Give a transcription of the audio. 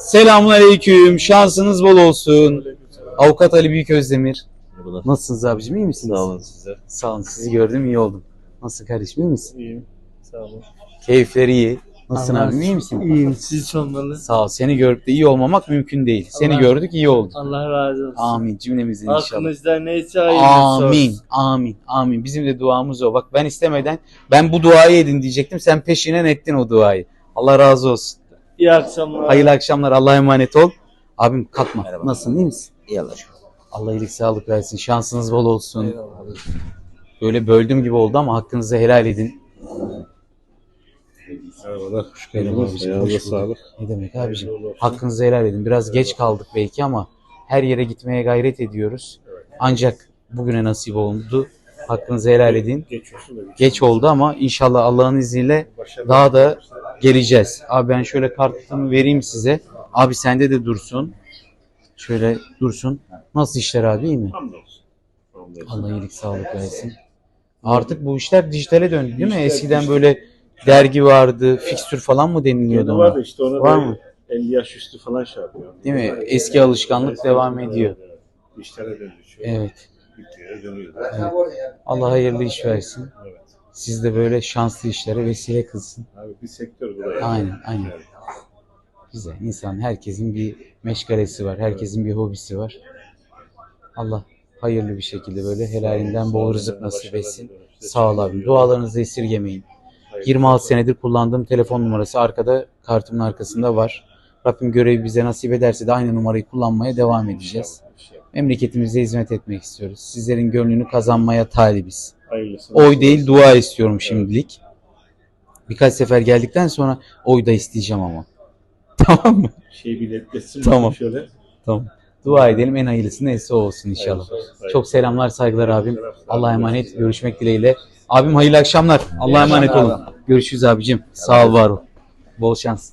Selamun aleyküm. Şansınız bol olsun. Avukat Ali Büyüközdemir. Nasılsınız abicim iyi misiniz? Sağ olun size. Sağ olun. Sizi gördüm iyi oldum. Nasıl kardeşim iyi misin? İyiyim. Sağ olun. Keyifleri iyi. Nasılsın Allah abim iyi misin? İyiyim. Siz sormalı. Sağ ol. Seni görüp de iyi olmamak mümkün değil. Seni Allah- gördük iyi olduk. Allah razı olsun. Amin. Cümlemizin inşallah. Aklınızda neyse hayırlısı Amin. olsun. Amin. Amin. Bizim de duamız o. Bak ben istemeden ben bu duayı edin diyecektim. Sen peşinen ettin o duayı. Allah razı olsun. İyi akşamlar. Hayırlı akşamlar. Allah'a emanet ol. Abim kalkma. Merhaba. Nasılsın iyi misin? İyi Allah. Allah iyilik sağlık versin. Şansınız bol olsun. Böyle böldüm gibi oldu ama hakkınızı helal edin. Merhabalar, hoş geldiniz. bulduk. sağlık. Ne demek abicim? Hakkınızı helal edin. Biraz geç kaldık belki ama her yere gitmeye gayret ediyoruz. Ancak bugüne nasip oldu. Hakkınızı helal edin. Geç Geç oldu ama inşallah Allah'ın izniyle daha da geleceğiz. Abi ben şöyle kartımı vereyim size. Abi sende de dursun. Şöyle dursun. Nasıl işler abi iyi mi? Allah iyilik sağlık versin. Artık bu işler dijitale döndü değil mi? Eskiden böyle dergi vardı, fikstür falan mı deniliyordu ona? var işte ona Var mı? 50 yaş üstü falan şey yapıyor. Değil mi? Eski alışkanlık devam ediyor. Evet, evet. Döndü. Şu Evet. Dönüyor. Allah hayırlı iş versin. Siz de böyle şanslı işlere vesile kılsın. Abi bir sektör bu da. yani. Aynen, aynen. Evet. Güzel. İnsan herkesin bir meşgalesi var. Herkesin bir hobisi var. Allah hayırlı bir şekilde böyle helalinden bol rızık nasip etsin. Sağ ol abim. Dualarınızı esirgemeyin. 26 senedir kullandığım telefon numarası arkada kartımın arkasında var. Rabbim görevi bize nasip ederse de aynı numarayı kullanmaya devam edeceğiz. Memleketimize hizmet etmek istiyoruz. Sizlerin gönlünü kazanmaya talibiz. Hayırlısı. Oy değil dua istiyorum şimdilik. Birkaç sefer geldikten sonra oy da isteyeceğim ama. Tamam mı? Şey bir netleşsin. Tamam. Şöyle. Tamam. Dua edelim en hayırlısı neyse olsun inşallah. Çok selamlar saygılar abim. Allah'a emanet. Görüşmek dileğiyle. Abim hayırlı akşamlar. Allah'a emanet olun. Görüşürüz abicim. Sağ ol var ol. Bol şans.